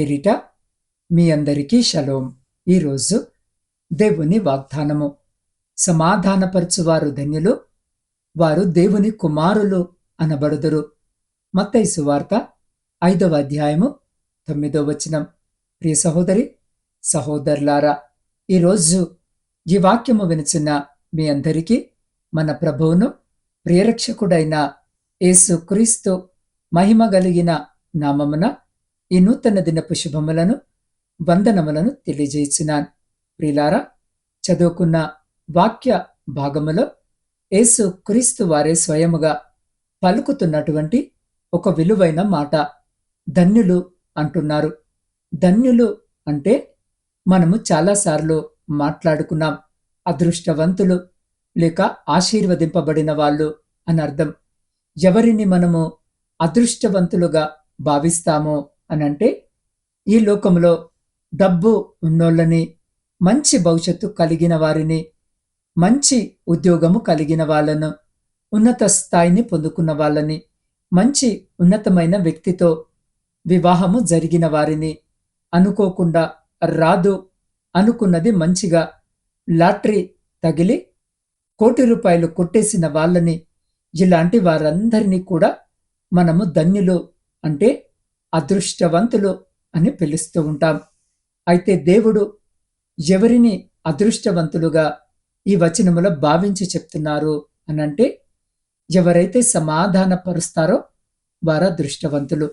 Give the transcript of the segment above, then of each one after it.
పేరిట మీ అందరికీ షలోం. ఈరోజు దేవుని వాగ్దానము. సమాధానపరచువారు ధన్యులు వారు దేవుని కుమారులు అనబడుదురు. మత్తైసు వార్త ఐదవ అధ్యాయము తొమ్మిదవ వచనం. ప్రియ సహోదరి సహోదరులారా ఈరోజు ఈ వాక్యము వినుచున్న మీ అందరికీ మన ప్రభువును ప్రియరక్షకుడైన యేసు క్రీస్తు మహిమ కలిగిన నామమున ఈ నూతన దినపు శుభములను వందనములను తెలియజేస్తున్నాను ప్రిలారా చదువుకున్న వాక్య భాగములో యేసు క్రీస్తు వారే స్వయముగా పలుకుతున్నటువంటి ఒక విలువైన మాట ధన్యులు అంటున్నారు. ధన్యులు అంటే మనము చాలాసార్లు మాట్లాడుకున్నాం అదృష్టవంతులు లేక ఆశీర్వదింపబడిన వాళ్ళు అని అర్థం. ఎవరిని మనము అదృష్టవంతులుగా భావిస్తామో అని అంటే ఈ లోకంలో డబ్బు ఉన్నోళ్ళని మంచి భవిష్యత్తు కలిగిన వారిని మంచి ఉద్యోగము కలిగిన వాళ్ళను ఉన్నత స్థాయిని పొందుకున్న వాళ్ళని మంచి ఉన్నతమైన వ్యక్తితో వివాహము జరిగిన వారిని అనుకోకుండా రాదు అనుకున్నది మంచిగా లాటరీ తగిలి కోటి రూపాయలు కొట్టేసిన వాళ్ళని ఇలాంటి వారందరినీ కూడా మనము ధన్యులు అంటే అదృష్టవంతులు అని పిలుస్తూ ఉంటాం. అయితే దేవుడు ఎవరిని అదృష్టవంతులుగా ఈ వచనములో భావించి చెప్తున్నారు అనంటే ఎవరైతే సమాధానపరుస్తారో వారు అదృష్టవంతులు.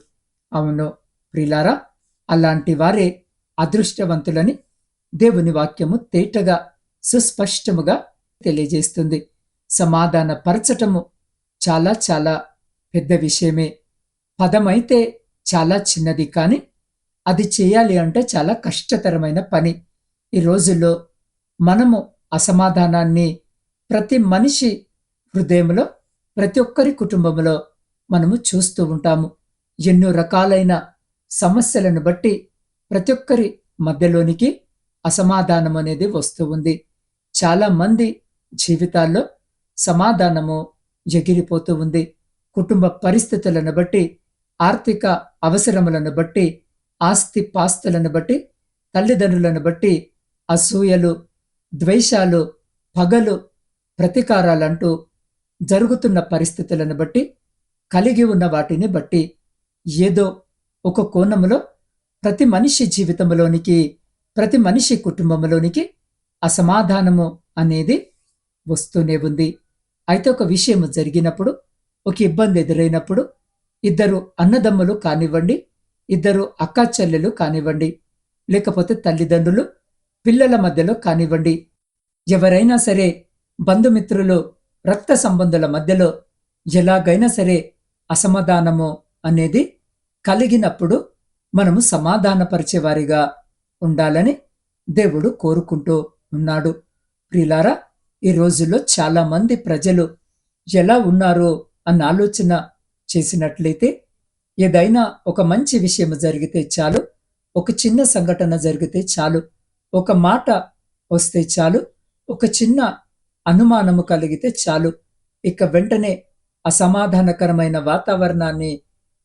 అవును ప్రిలారా అలాంటి వారే అదృష్టవంతులని దేవుని వాక్యము తేటగా సుస్పష్టముగా తెలియజేస్తుంది. సమాధాన పరచటము చాలా చాలా పెద్ద విషయమే. పదమైతే చాలా చిన్నది కానీ అది చేయాలి అంటే చాలా కష్టతరమైన పని. ఈ రోజుల్లో మనము అసమాధానాన్ని ప్రతి మనిషి హృదయంలో ప్రతి ఒక్కరి కుటుంబంలో మనము చూస్తూ ఉంటాము. ఎన్నో రకాలైన సమస్యలను బట్టి ప్రతి ఒక్కరి మధ్యలోనికి అసమాధానం అనేది వస్తూ ఉంది. చాలా మంది జీవితాల్లో సమాధానము ఎగిరిపోతూ ఉంది. కుటుంబ పరిస్థితులను బట్టి ఆర్థిక అవసరములను బట్టి ఆస్తి పాస్తులను బట్టి తల్లిదండ్రులను బట్టి అసూయలు ద్వేషాలు పగలు ప్రతీకారాలంటూ జరుగుతున్న పరిస్థితులను బట్టి కలిగి ఉన్న వాటిని బట్టి ఏదో ఒక కోణములో ప్రతి మనిషి జీవితంలోనికి ప్రతి మనిషి కుటుంబంలోనికి అసమాధానము అనేది వస్తూనే ఉంది. అయితే ఒక విషయం జరిగినప్పుడు ఒక ఇబ్బంది ఎదురైనప్పుడు ఇద్దరు అన్నదమ్ములు కానివ్వండి ఇద్దరు అక్కా చెల్లెలు కానివ్వండి లేకపోతే తల్లిదండ్రులు పిల్లల మధ్యలో కానివ్వండి ఎవరైనా సరే బంధుమిత్రులు రక్త సంబంధుల మధ్యలో ఎలాగైనా సరే అసమాధానము అనేది కలిగినప్పుడు మనము సమాధానపరిచేవారిగా ఉండాలని దేవుడు కోరుకుంటూ ఉన్నాడు. ప్రిలారా ఈ రోజుల్లో చాలామంది ప్రజలు ఎలా ఉన్నారు అన్న ఆలోచన చేసినట్లయితే ఏదైనా ఒక మంచి విషయం జరిగితే చాలు ఒక చిన్న సంఘటన జరిగితే చాలు ఒక మాట వస్తే చాలు ఒక చిన్న అనుమానము కలిగితే చాలు. ఇక వెంటనే అసమాధానకరమైన వాతావరణాన్ని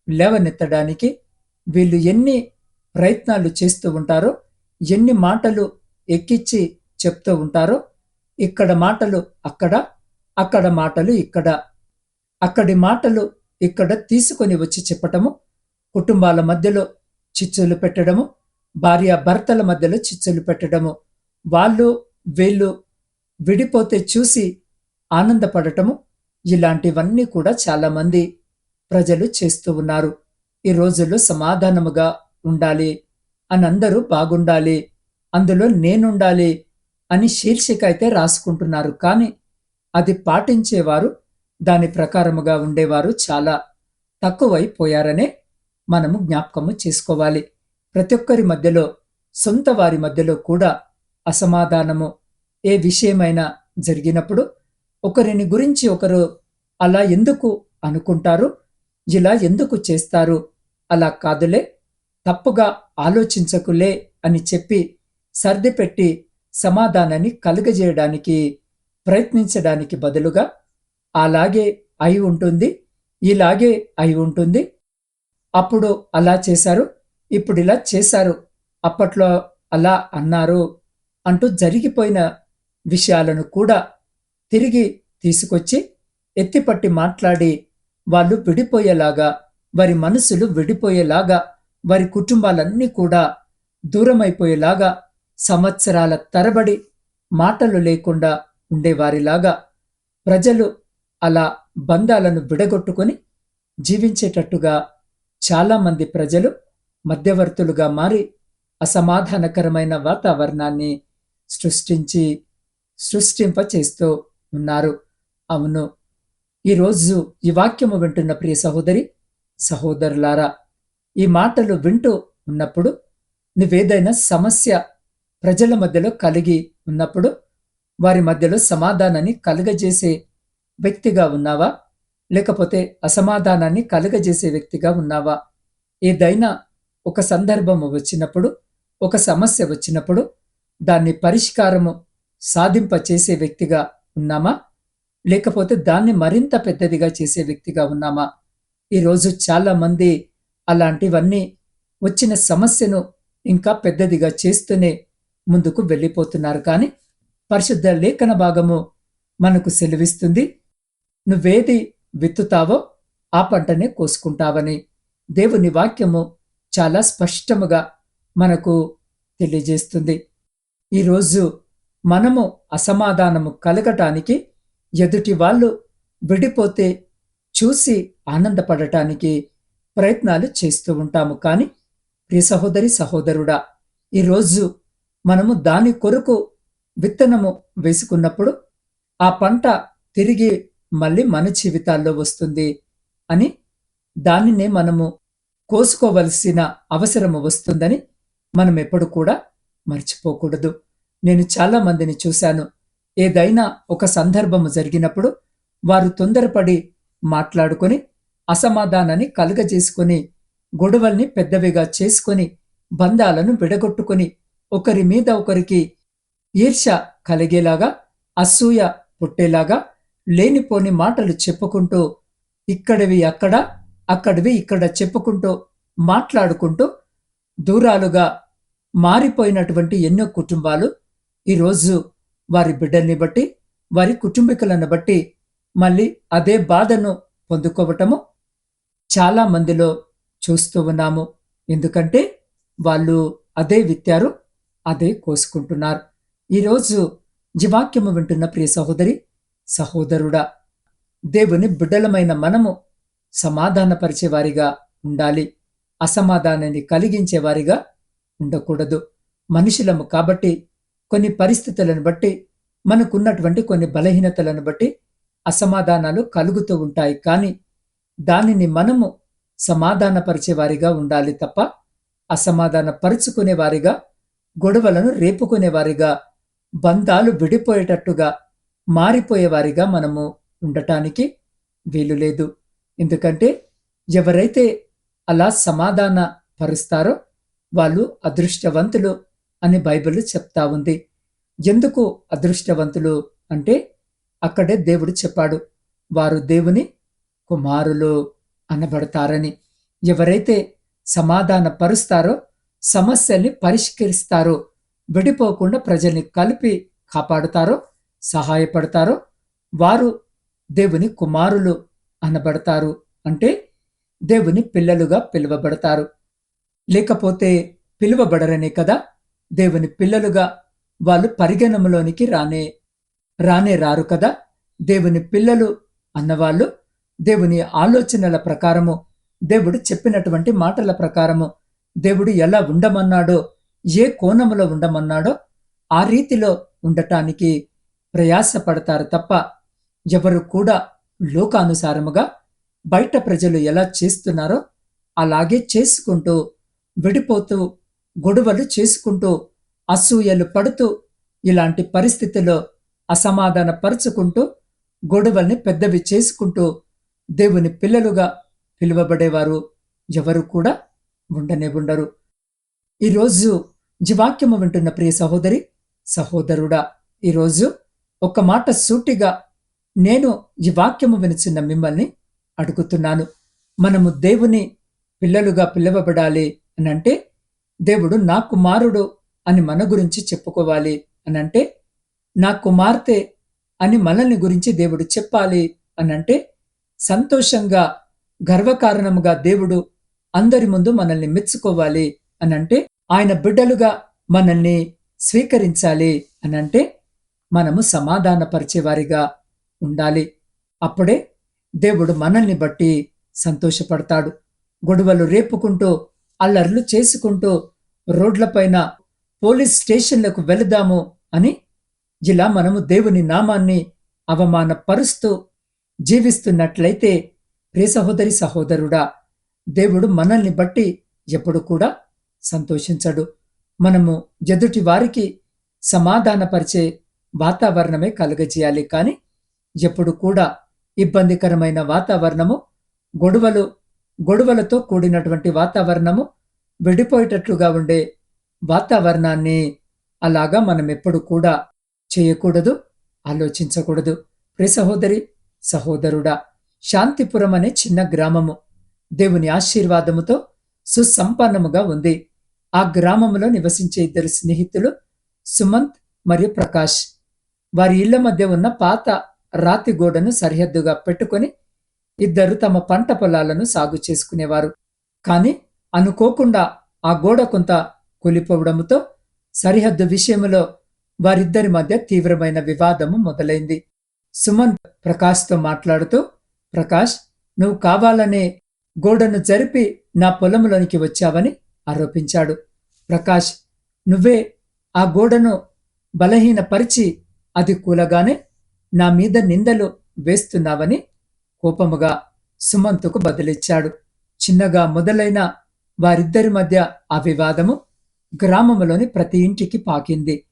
లేవనెత్తడానికి వీళ్ళు ఎన్ని ప్రయత్నాలు చేస్తూ ఉంటారో ఎన్ని మాటలు ఎక్కిచ్చి చెప్తూ ఉంటారో ఇక్కడ మాటలు అక్కడ అక్కడ మాటలు ఇక్కడ అక్కడి మాటలు ఇక్కడ తీసుకొని వచ్చి చెప్పటము కుటుంబాల మధ్యలో చిచ్చులు పెట్టడము భార్య భర్తల మధ్యలో చిచ్చులు పెట్టడము. వాళ్ళు వీళ్ళు విడిపోతే చూసి ఆనందపడటము. ఇలాంటివన్నీ కూడా చాలామంది ప్రజలు చేస్తూ ఉన్నారు. ఈ రోజుల్లో సమాధానముగా ఉండాలి అని అందరూ బాగుండాలి అందులో నేనుండాలి అని శీర్షిక అయితే రాసుకుంటున్నారు. కానీ అది పాటించేవారు దాని ప్రకారముగా ఉండేవారు చాలా తక్కువైపోయారనే మనము జ్ఞాపకము చేసుకోవాలి. ప్రతి ఒక్కరి మధ్యలో సొంత వారి మధ్యలో కూడా అసమాధానము ఏ విషయమైనా జరిగినప్పుడు ఒకరిని గురించి ఒకరు అలా ఎందుకు అనుకుంటారు ఇలా ఎందుకు చేస్తారు అలా కాదులే తప్పుగా ఆలోచించకులే అని చెప్పి సర్దిపెట్టి సమాధానాన్ని కలుగజేయడానికి ప్రయత్నించడానికి బదులుగా అలాగే అయి ఉంటుంది ఇలాగే అయి ఉంటుంది. అప్పుడు అలా చేశారు ఇప్పుడు ఇలా చేశారు అప్పట్లో అలా అన్నారు అంటూ జరిగిపోయిన విషయాలను కూడా తిరిగి తీసుకొచ్చి ఎత్తిపట్టి మాట్లాడి వాళ్ళు విడిపోయేలాగా వారి మనసులు విడిపోయేలాగా వారి కుటుంబాలన్నీ కూడా దూరమైపోయేలాగా సంవత్సరాల తరబడి మాటలు లేకుండా ఉండేవారిలాగా ప్రజలు అలా బంధాలను విడగొట్టుకొని జీవించేటట్టుగా చాలామంది ప్రజలు మధ్యవర్తులుగా మారి అసమాధానకరమైన వాతావరణాన్ని సృష్టించి సృష్టింప చేస్తూ ఉన్నారు. అవును ఈరోజు ఈ వాక్యము వింటున్న ప్రియ సహోదరి సహోదరులారా ఈ మాటలు వింటూ ఉన్నప్పుడు నువ్వేదైనా సమస్య ప్రజల మధ్యలో కలిగి ఉన్నప్పుడు వారి మధ్యలో సమాధానాన్ని కలుగజేసే వ్యక్తిగా ఉన్నావా? లేకపోతే అసమాధానాన్ని కలుగజేసే వ్యక్తిగా ఉన్నావా? ఏదైనా ఒక సందర్భము వచ్చినప్పుడు ఒక సమస్య వచ్చినప్పుడు దాన్ని పరిష్కారము సాధింప చేసే వ్యక్తిగా ఉన్నామా? లేకపోతే దాన్ని మరింత పెద్దదిగా చేసే వ్యక్తిగా ఉన్నామా? ఈరోజు చాలామంది అలాంటివన్నీ వచ్చిన సమస్యను ఇంకా పెద్దదిగా చేస్తూనే ముందుకు వెళ్ళిపోతున్నారు. కానీ పరిశుద్ధ లేఖన భాగము మనకు సెలవిస్తుంది. నువ్వేది విత్తుతావో ఆ పంటనే కోసుకుంటావని దేవుని వాక్యము చాలా స్పష్టముగా మనకు తెలియజేస్తుంది. ఈరోజు మనము అసమాధానము కలగటానికి ఎదుటి వాళ్ళు విడిపోతే చూసి ఆనందపడటానికి ప్రయత్నాలు చేస్తూ ఉంటాము. కానీ ప్రియ సహోదరి సహోదరుడా ఈరోజు మనము దాని కొరకు విత్తనము వేసుకున్నప్పుడు ఆ పంట తిరిగి మళ్ళీ మన జీవితాల్లో వస్తుంది అని దానినే మనము కోసుకోవలసిన అవసరము వస్తుందని మనం ఎప్పుడు కూడా మర్చిపోకూడదు. నేను చాలా మందిని చూశాను. ఏదైనా ఒక సందర్భము జరిగినప్పుడు వారు తొందరపడి మాట్లాడుకొని అసమాధానాన్ని కలుగజేసుకొని గొడవల్ని పెద్దవిగా చేసుకొని బంధాలను విడగొట్టుకొని ఒకరి మీద ఒకరికి ఈర్ష కలిగేలాగా అసూయ పుట్టేలాగా లేనిపోని మాటలు చెప్పుకుంటూ ఇక్కడివి అక్కడ అక్కడివి ఇక్కడ చెప్పుకుంటూ మాట్లాడుకుంటూ దూరాలుగా మారిపోయినటువంటి ఎన్నో కుటుంబాలు ఈరోజు వారి బిడ్డల్ని బట్టి వారి కుటుంబీకులను బట్టి మళ్ళీ అదే బాధను పొందుకోవటము చాలా మందిలో చూస్తూ ఉన్నాము. ఎందుకంటే వాళ్ళు అదే విత్తారు అదే కోసుకుంటున్నారు. ఈరోజు జీవాక్యము వింటున్న ప్రియ సహోదరి సహోదరుడా దేవుని బిడ్డలమైన మనము సమాధానపరిచేవారిగా ఉండాలి. అసమాధానాన్ని కలిగించేవారిగా ఉండకూడదు. మనుషులము కాబట్టి కొన్ని పరిస్థితులను బట్టి మనకున్నటువంటి కొన్ని బలహీనతలను బట్టి అసమాధానాలు కలుగుతూ ఉంటాయి. కానీ దానిని మనము సమాధానపరిచేవారిగా ఉండాలి తప్ప అసమాధాన పరుచుకునేవారిగా గొడవలను రేపుకునేవారిగా బంధాలు విడిపోయేటట్టుగా మారిపోయేవారిగా మనము ఉండటానికి వీలు లేదు. ఎందుకంటే ఎవరైతే అలా సమాధాన పరుస్తారో వాళ్ళు అదృష్టవంతులు అని బైబిల్ చెప్తా ఉంది. ఎందుకు అదృష్టవంతులు అంటే అక్కడే దేవుడు చెప్పాడు వారు దేవుని కుమారులు అనబడతారని. ఎవరైతే సమాధాన పరుస్తారో సమస్యల్ని పరిష్కరిస్తారో విడిపోకుండా ప్రజల్ని కలిపి కాపాడుతారో సహాయపడతారో వారు దేవుని కుమారులు అనబడతారు. అంటే దేవుని పిల్లలుగా పిలువబడతారు. లేకపోతే పిలువబడరనే కదా దేవుని పిల్లలుగా వాళ్ళు పరిగణంలోనికి రానే రానే రారు కదా. దేవుని పిల్లలు అన్నవాళ్ళు దేవుని ఆలోచనల ప్రకారము దేవుడు చెప్పినటువంటి మాటల ప్రకారము దేవుడు ఎలా ఉండమన్నాడో ఏ కోణములో ఉండమన్నాడో ఆ రీతిలో ఉండటానికి ప్రయాసపడతారు తప్ప ఎవరు కూడా లోకానుసారముగా బయట ప్రజలు ఎలా చేస్తున్నారో అలాగే చేసుకుంటూ విడిపోతూ గొడవలు చేసుకుంటూ అసూయలు పడుతూ ఇలాంటి పరిస్థితిలో అసమాధాన పరుచుకుంటూ గొడవల్ని పెద్దవి చేసుకుంటూ దేవుని పిల్లలుగా పిలువబడేవారు ఎవరు కూడా ఉండనే ఉండరు. ఈరోజు జీవాక్యము వింటున్న ప్రియ సహోదరి సహోదరుడా ఈరోజు ఒక మాట సూటిగా నేను ఈ వాక్యము వినిచిన మిమ్మల్ని అడుగుతున్నాను. మనము దేవుని పిల్లలుగా పిలువబడాలి అని అంటే దేవుడు నా కుమారుడు అని మన గురించి చెప్పుకోవాలి అని అంటే నా కుమార్తె అని మనల్ని గురించి దేవుడు చెప్పాలి అని అంటే సంతోషంగా గర్వకారణముగా దేవుడు అందరి ముందు మనల్ని మెచ్చుకోవాలి అని అంటే ఆయన బిడ్డలుగా మనల్ని స్వీకరించాలి అని అంటే మనము సమాధానపరిచేవారిగా ఉండాలి. అప్పుడే దేవుడు మనల్ని బట్టి సంతోషపడతాడు. గొడవలు రేపుకుంటూ అల్లర్లు చేసుకుంటూ రోడ్లపైన పోలీస్ స్టేషన్లకు వెళదాము అని ఇలా మనము దేవుని నామాన్ని అవమానపరుస్తూ జీవిస్తున్నట్లయితే ప్రియ సహోదరి సహోదరుడా దేవుడు మనల్ని బట్టి ఎప్పుడు కూడా సంతోషించడు. మనము ఎదుటి వారికి సమాధానపరిచే వాతావరణమే కలుగజేయాలి. కానీ ఎప్పుడు కూడా ఇబ్బందికరమైన వాతావరణము గొడవలు గొడవలతో కూడినటువంటి వాతావరణము విడిపోయేటట్లుగా ఉండే వాతావరణాన్ని అలాగా మనం ఎప్పుడు కూడా చేయకూడదు ఆలోచించకూడదు. ప్రి సహోదరి సహోదరుడా శాంతిపురం అనే చిన్న గ్రామము దేవుని ఆశీర్వాదముతో సుసంపన్నముగా ఉంది. ఆ గ్రామంలో నివసించే ఇద్దరు స్నేహితులు సుమంత్ మరియు ప్రకాష్. వారి ఇళ్ళ మధ్య ఉన్న పాత రాతి గోడను సరిహద్దుగా పెట్టుకొని ఇద్దరు తమ పంట పొలాలను సాగు చేసుకునేవారు. కాని అనుకోకుండా ఆ గోడ కొంత కూలిపోవడంతో సరిహద్దు విషయంలో వారిద్దరి మధ్య తీవ్రమైన వివాదము మొదలైంది. సుమంత్ ప్రకాష్తో మాట్లాడుతూ ప్రకాష్ నువ్వు కావాలనే గోడను జరిపి నా పొలంలోనికి వచ్చావని ఆరోపించాడు. ప్రకాష్ నువ్వే ఆ గోడను బలహీనపరిచి అది కూలగానే నా మీద నిందలు వేస్తున్నావని కోపముగా సుమంతుకు బదిలిచ్చాడు. చిన్నగా మొదలైన వారిద్దరి మధ్య ఆ వివాదము గ్రామములోని ప్రతి ఇంటికి పాకింది.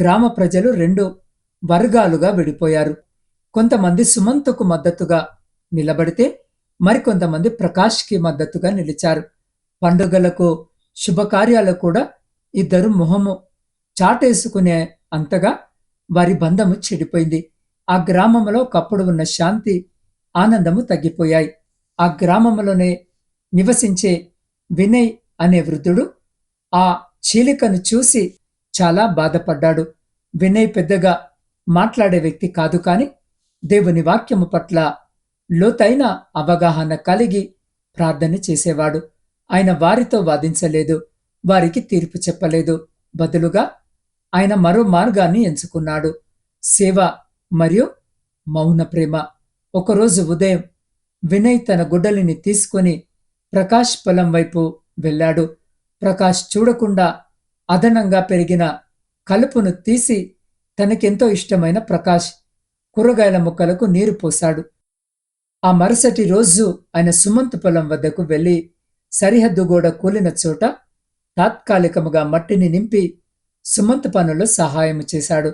గ్రామ ప్రజలు రెండు వర్గాలుగా విడిపోయారు. కొంతమంది సుమంతుకు మద్దతుగా నిలబడితే మరికొంతమంది ప్రకాష్కి మద్దతుగా నిలిచారు. పండుగలకు శుభకార్యాలకు కూడా ఇద్దరు మొహము చాటేసుకునే అంతగా వారి బంధము చెడిపోయింది. ఆ గ్రామంలో ఒకప్పుడు ఉన్న శాంతి ఆనందము తగ్గిపోయాయి. ఆ గ్రామంలోనే నివసించే వినయ్ అనే వృద్ధుడు ఆ చీలికను చూసి చాలా బాధపడ్డాడు. వినయ్ పెద్దగా మాట్లాడే వ్యక్తి కాదు కాని దేవుని వాక్యము పట్ల లోతైన అవగాహన కలిగి ప్రార్థన చేసేవాడు. ఆయన వారితో వాదించలేదు. వారికి తీర్పు చెప్పలేదు. బదులుగా ఆయన మరో మార్గాన్ని ఎంచుకున్నాడు. సేవ మరియు మౌన ప్రేమ. ఒకరోజు ఉదయం వినయ్ తన గుడ్డలిని తీసుకొని ప్రకాష్ పొలం వైపు వెళ్ళాడు. ప్రకాష్ చూడకుండా అదనంగా పెరిగిన కలుపును తీసి తనకెంతో ఇష్టమైన ప్రకాష్ కూరగాయల మొక్కలకు నీరు పోశాడు. ఆ మరుసటి రోజు ఆయన సుమంత్ పొలం వద్దకు వెళ్ళి సరిహద్దు గోడ కూలిన చోట తాత్కాలికముగా మట్టిని నింపి సుమంత్ పనుల్లో సహాయం చేశాడు.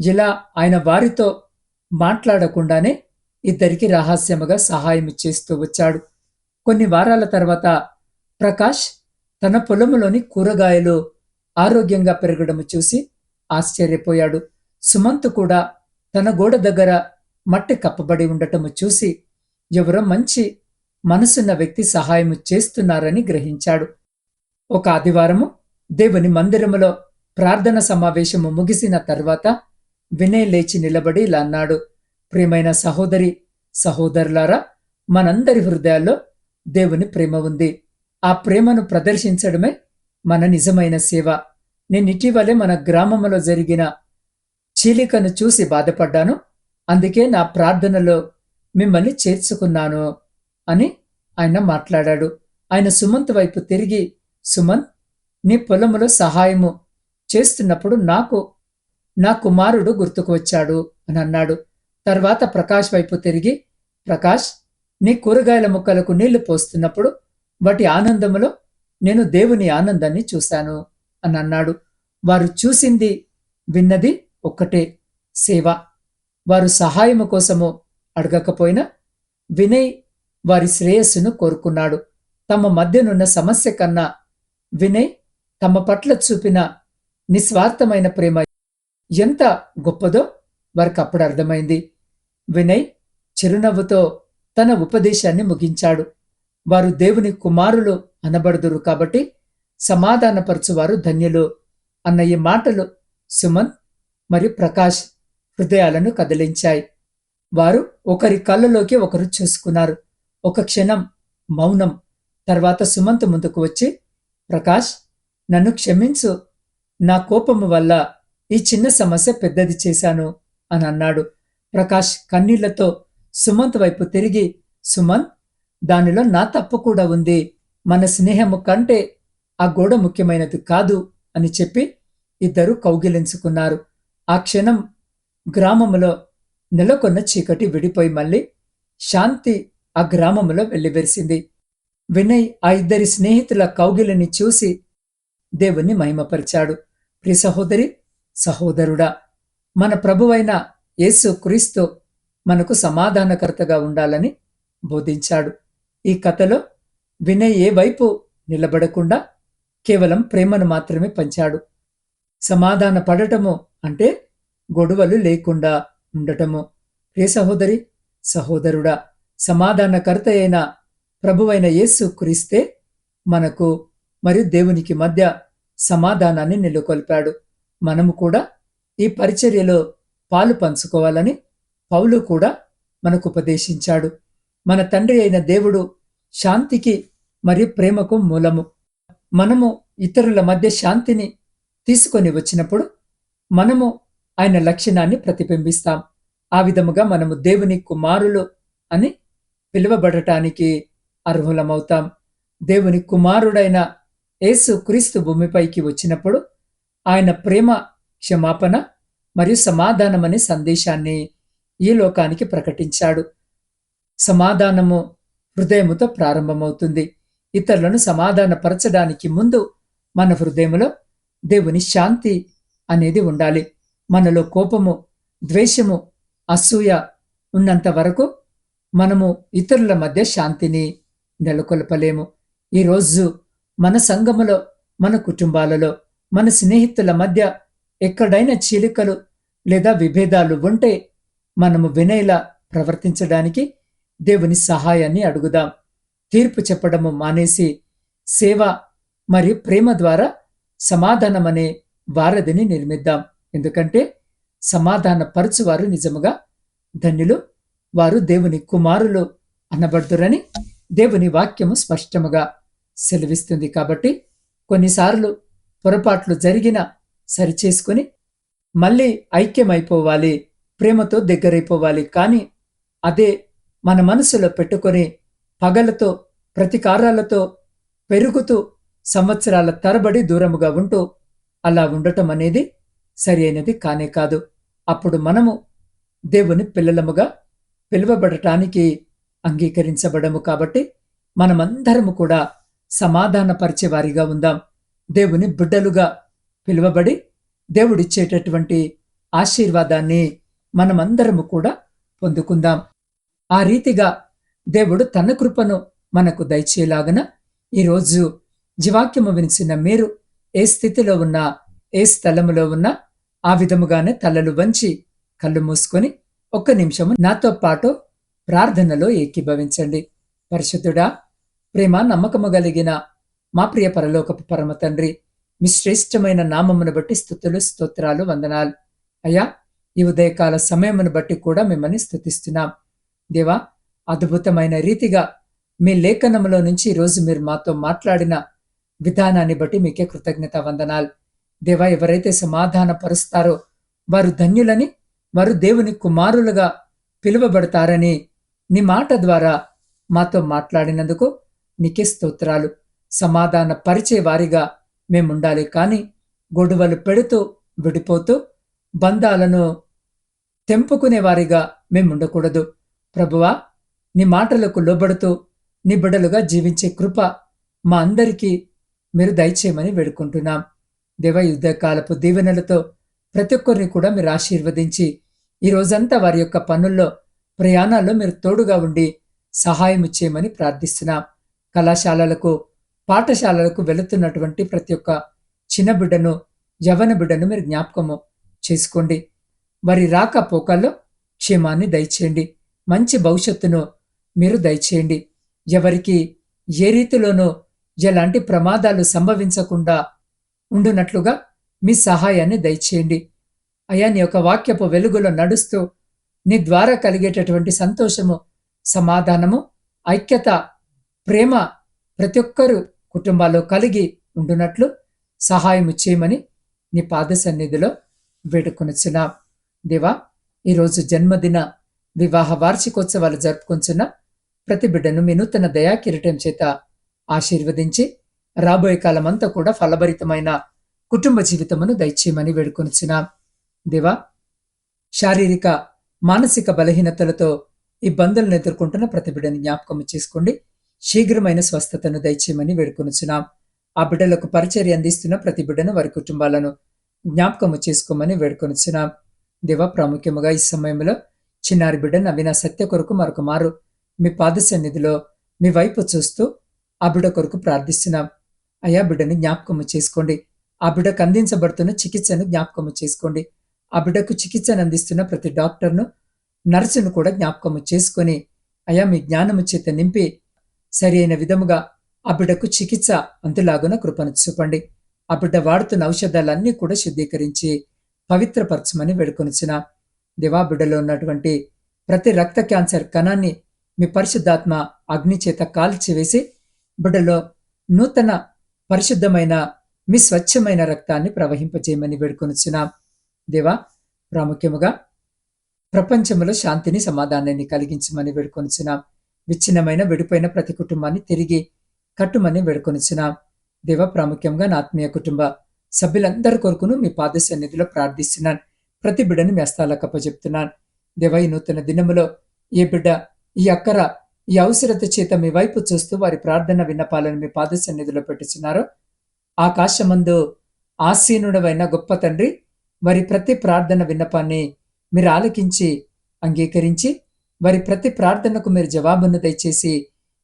ఇలా ఆయన వారితో మాట్లాడకుండానే ఇద్దరికి రహస్యముగా సహాయం చేస్తూ వచ్చాడు. కొన్ని వారాల తర్వాత ప్రకాష్ తన పొలంలోని కూరగాయలు ఆరోగ్యంగా పెరగడం చూసి ఆశ్చర్యపోయాడు. సుమంత్ కూడా తన గోడ దగ్గర మట్టి కప్పబడి ఉండటము చూసి ఎవరో మంచి మనసున్న వ్యక్తి సహాయం చేస్తున్నారని గ్రహించాడు. ఒక ఆదివారము దేవుని మందిరములో ప్రార్థన సమావేశము ముగిసిన తర్వాత వినయ్ లేచి నిలబడి ఇలా అన్నాడు ప్రియమైన సహోదరి సహోదరులారా మనందరి హృదయాల్లో దేవుని ప్రేమ ఉంది. ఆ ప్రేమను ప్రదర్శించడమే మన నిజమైన సేవ. నేను ఇటీవలే మన గ్రామంలో జరిగిన చీలికను చూసి బాధపడ్డాను. అందుకే నా ప్రార్థనలో మిమ్మల్ని చేర్చుకున్నాను అని ఆయన మాట్లాడాడు. ఆయన సుమంత్ వైపు తిరిగి సుమంత్ నీ పొలములో సహాయము చేస్తున్నప్పుడు నాకు నా కుమారుడు గుర్తుకు వచ్చాడు అని అన్నాడు. తర్వాత ప్రకాష్ వైపు తిరిగి ప్రకాష్ నీ కూరగాయల ముక్కలకు నీళ్ళు పోస్తున్నప్పుడు వాటి ఆనందములో నేను దేవుని ఆనందాన్ని చూశాను అని అన్నాడు. వారు చూసింది విన్నది ఒక్కటే సేవ. వారు సహాయము కోసము అడగకపోయినా వినయ్ వారి శ్రేయస్సును కోరుకున్నాడు. తమ మధ్యనున్న సమస్య కన్నా వినయ్ తమ పట్ల చూపిన నిస్వార్థమైన ప్రేమ ఎంత గొప్పదో వారికి అప్పుడు అర్థమైంది. వినయ్ చిరునవ్వుతో తన ఉపదేశాన్ని ముగించాడు. వారు దేవుని కుమారులు అనబడుదురు కాబట్టి సమాధానపరచువారు ధన్యులు అన్న ఈ మాటలు సుమన్ మరియు ప్రకాష్ హృదయాలను కదిలించాయి. వారు ఒకరి కళ్ళలోకి ఒకరు చూసుకున్నారు. ఒక క్షణం మౌనం. తర్వాత సుమంత్ ముందుకు వచ్చి ప్రకాష్ నన్ను క్షమించు. నా కోపము వల్ల ఈ చిన్న సమస్య పెద్దది చేశాను అని అన్నాడు. ప్రకాష్ కన్నీళ్ళతో సుమంత్ వైపు తిరిగి సుమంత్ దానిలో నా తప్పు కూడా ఉంది. మన స్నేహము కంటే ఆ గోడ ముఖ్యమైనది కాదు అని చెప్పి ఇద్దరు కౌగిలించుకున్నారు. ఆ క్షణం గ్రామములో నెలకొన్న చీకటి విడిపోయి మళ్ళీ శాంతి ఆ గ్రామంలో వెల్లివెరిసింది వినయ్ ఆ ఇద్దరి స్నేహితుల కౌగిలిని చూసి దేవుణ్ణి మహిమపరిచాడు. ప్రి సహోదరి సహోదరుడా మన ప్రభువైన యేసు క్రీస్తు మనకు సమాధానకర్తగా ఉండాలని బోధించాడు. ఈ కథలో వినయ్ ఏ వైపు నిలబడకుండా కేవలం ప్రేమను మాత్రమే పంచాడు. సమాధాన పడటము అంటే గొడవలు లేకుండా ఉండటము. ప్రియ సహోదరి సహోదరుడా సమాధానకర్త అయిన ప్రభువైన యేసు క్రీస్తే మనకు మరియు దేవునికి మధ్య సమాధానాన్ని నెలకొల్పాడు. మనము కూడా ఈ పరిచర్యలో పాలు పంచుకోవాలని పౌలు కూడా మనకు ఉపదేశించాడు. మన తండ్రి అయిన దేవుడు శాంతికి మరియు ప్రేమకు మూలము. మనము ఇతరుల మధ్య శాంతిని తీసుకొని వచ్చినప్పుడు మనము ఆయన లక్షణాన్ని ప్రతిబింబిస్తాం. ఆ విధముగా మనము దేవుని కుమారులు అని పిలువబడటానికి అర్హులమవుతాం. దేవుని కుమారుడైన యేసు క్రీస్తు భూమిపైకి వచ్చినప్పుడు ఆయన ప్రేమ క్షమాపణ మరియు సమాధానమనే సందేశాన్ని ఈ లోకానికి ప్రకటించాడు. సమాధానము హృదయముతో ప్రారంభమవుతుంది. ఇతరులను సమాధానపరచడానికి ముందు మన హృదయములో దేవుని శాంతి అనేది ఉండాలి. మనలో కోపము ద్వేషము అసూయ ఉన్నంత వరకు మనము ఇతరుల మధ్య శాంతిని నెలకొల్పలేము. ఈరోజు మన సంఘములో మన కుటుంబాలలో మన స్నేహితుల మధ్య ఎక్కడైనా చీలికలు లేదా విభేదాలు ఉంటే మనము వినయలా ప్రవర్తించడానికి దేవుని సహాయాన్ని అడుగుదాం. తీర్పు చెప్పడము మానేసి సేవ మరియు ప్రేమ ద్వారా సమాధానం అనే వారధిని నిర్మిద్దాం. ఎందుకంటే సమాధాన పరచువారు నిజముగా ధన్యులు వారు దేవుని కుమారులు అనబడుతురని దేవుని వాక్యము స్పష్టముగా సెలవిస్తుంది కాబట్టి కొన్నిసార్లు పొరపాట్లు జరిగిన సరిచేసుకుని మళ్ళీ ఐక్యమైపోవాలి ప్రేమతో దగ్గరైపోవాలి. కానీ అదే మన మనసులో పెట్టుకొని పగలతో ప్రతికారాలతో పెరుగుతూ సంవత్సరాల తరబడి దూరముగా ఉంటూ అలా ఉండటం అనేది సరి అయినది కానే కాదు. అప్పుడు మనము దేవుని పిల్లలముగా పిలువబడటానికి అంగీకరించబడము కాబట్టి మనమందరము కూడా సమాధానపరిచే వారిగా ఉందాం. దేవుని బిడ్డలుగా పిలువబడి దేవుడిచ్చేటటువంటి ఆశీర్వాదాన్ని మనమందరము కూడా పొందుకుందాం. ఆ రీతిగా దేవుడు తన కృపను మనకు దయచేలాగన ఈరోజు జీవాక్యము వినిచిన మీరు ఏ స్థితిలో ఉన్నా ఏ స్థలములో ఉన్నా ఆ విధముగానే తలలు వంచి కళ్ళు మూసుకొని ఒక్క నిమిషము నాతో పాటు ప్రార్థనలో ఏకీభవించండి. పరిశుద్ధుడా ప్రేమ నమ్మకము కలిగిన మా ప్రియ పరలోకపు పరమ తండ్రి మీ శ్రేష్టమైన నామమును బట్టి స్థుతులు స్తోత్రాలు వందనాలు. అయ్యా ఈ ఉదయకాల సమయమును బట్టి కూడా మిమ్మల్ని స్థుతిస్తున్నాం. దేవా అద్భుతమైన రీతిగా మీ లేఖనములో నుంచి ఈరోజు మీరు మాతో మాట్లాడిన విధానాన్ని బట్టి మీకే కృతజ్ఞత వందనాలు. దేవా ఎవరైతే సమాధాన పరుస్తారో వారు ధన్యులని వారు దేవుని కుమారులుగా పిలువబడతారని నీ మాట ద్వారా మాతో మాట్లాడినందుకు నీకే స్తోత్రాలు సమాధాన పరిచే వారిగా మేముండాలి. కానీ గొడవలు పెడుతూ విడిపోతూ బంధాలను తెంపుకునే వారిగా మేముండకూడదు. ప్రభువా నీ మాటలకు లోబడుతూ నీ బిడలుగా జీవించే కృప మా అందరికీ మీరు దయచేయమని వేడుకుంటున్నాం. దేవ యుద్ధకాలపు దీవెనలతో ప్రతి ఒక్కరిని కూడా మీరు ఆశీర్వదించి ఈ రోజంతా వారి యొక్క పనుల్లో ప్రయాణాల్లో మీరు తోడుగా ఉండి సహాయం చేయమని ప్రార్థిస్తున్నాం. కళాశాలలకు పాఠశాలలకు వెళుతున్నటువంటి ప్రతి ఒక్క చిన్న బిడ్డను యవన బిడ్డను మీరు జ్ఞాపకము చేసుకోండి. వారి రాకపోకల్లో క్షేమాన్ని దయచేయండి. మంచి భవిష్యత్తును మీరు దయచేయండి. ఎవరికి ఏ రీతిలోనూ ఎలాంటి ప్రమాదాలు సంభవించకుండా ఉండునట్లుగా మీ సహాయాన్ని దయచేయండి. అయా నీ యొక్క వాక్యపు వెలుగులో నడుస్తూ నీ ద్వారా కలిగేటటువంటి సంతోషము సమాధానము ఐక్యత ప్రేమ ప్రతి ఒక్కరు కుటుంబాల్లో కలిగి ఉండునట్లు సహాయం చేయమని నీ పాద సన్నిధిలో వేడుకొనుచున్నా. దేవా ఈరోజు జన్మదిన వివాహ వార్షికోత్సవాలు జరుపుకొంచున్న ప్రతి బిడ్డను మీ నూతన దయా కిరీటం చేత ఆశీర్వదించి రాబోయే కాలమంతా కూడా ఫలభరితమైన కుటుంబ జీవితమును దయచేయమని వేడుకొనుచున్నా. దేవా శారీరక మానసిక బలహీనతలతో ఇబ్బందులను ఎదుర్కొంటున్న ప్రతి బిడ్డని జ్ఞాపకం చేసుకోండి. శీఘ్రమైన స్వస్థతను దయచేయమని వేడుకొనుచున్నాం. ఆ బిడ్డలకు పరిచర్య అందిస్తున్న ప్రతి బిడ్డను వారి కుటుంబాలను జ్ఞాపకము చేసుకోమని వేడుకొనుచున్నాం. దేవ ప్రాముఖ్యముగా ఈ సమయంలో చిన్నారి బిడ్డ నవీన సత్య కొరకు మరొక మారు మీ పాద సన్నిధిలో మీ వైపు చూస్తూ ఆ బిడ్డ కొరకు ప్రార్థిస్తున్నాం. అయా బిడ్డను జ్ఞాపకము చేసుకోండి. ఆ బిడ్డకు అందించబడుతున్న చికిత్సను జ్ఞాపకము చేసుకోండి. ఆ బిడ్డకు చికిత్సను అందిస్తున్న ప్రతి డాక్టర్ను నర్సును కూడా జ్ఞాపకము చేసుకొని అయా మీ జ్ఞానము చేత నింపి సరి అయిన విధముగా ఆ బిడ్డకు చికిత్స అంతులాగున కృపను చూపండి ఆ బిడ్డ వాడుతున్న ఔషధాలన్నీ కూడా శుద్ధీకరించి పవిత్రపరచమని వేడుకొనిచిన దేవా బిడ్డలో ఉన్నటువంటి ప్రతి రక్త క్యాన్సర్ కణాన్ని మీ పరిశుద్ధాత్మ అగ్ని చేత కాల్చివేసి బిడ్డలో నూతన పరిశుద్ధమైన మీ స్వచ్ఛమైన రక్తాన్ని ప్రవహింపజేయమని వేడుకొనిచ్చిన దేవా ప్రాముఖ్యముగా ప్రపంచంలో శాంతిని సమాధానాన్ని కలిగించమని వేడుకొనిచున్నాం. విచ్ఛిన్నమైన విడిపోయిన ప్రతి కుటుంబాన్ని తిరిగి కట్టుమని వేడుకొనిచ్చిన దేవ ప్రాముఖ్యంగా నా ఆత్మీయ కుటుంబ సభ్యులందరి కొరకును మీ పాద సన్నిధిలో ప్రార్థిస్తున్నాను. ప్రతి బిడ్డను మీ హస్తాలకు అప్పచెప్తున్నాను దేవ ఈ నూతన దినములో ఏ బిడ్డ ఈ అక్కర ఈ అవసరత చేత మీ వైపు చూస్తూ వారి ప్రార్థన విన్నపాలను మీ పాద సన్నిధిలో పెట్టుచున్నారు ఆకాశమందు ఆసీనుడవైన గొప్ప తండ్రి వారి ప్రతి ప్రార్థన విన్నపాన్ని మీరు ఆలకించి అంగీకరించి వారి ప్రతి ప్రార్థనకు మీరు జవాబును దయచేసి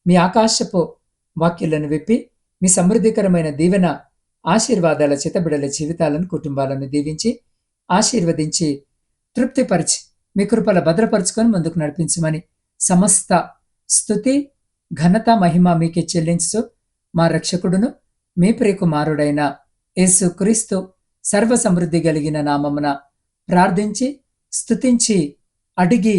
మీ ఆకాశపు వాక్యులను విప్పి మీ సమృద్ధికరమైన దీవెన ఆశీర్వాదాల చితబిడల జీవితాలను కుటుంబాలను దీవించి ఆశీర్వదించి తృప్తిపరిచి మీ కృపల భద్రపరుచుకొని ముందుకు నడిపించమని సమస్త స్థుతి ఘనత మహిమ మీకే చెల్లించు మా రక్షకుడును మీ ప్రియకుమారుడైన యేసు క్రీస్తు సర్వ సమృద్ధి కలిగిన నామమున ప్రార్థించి స్థుతించి అడిగి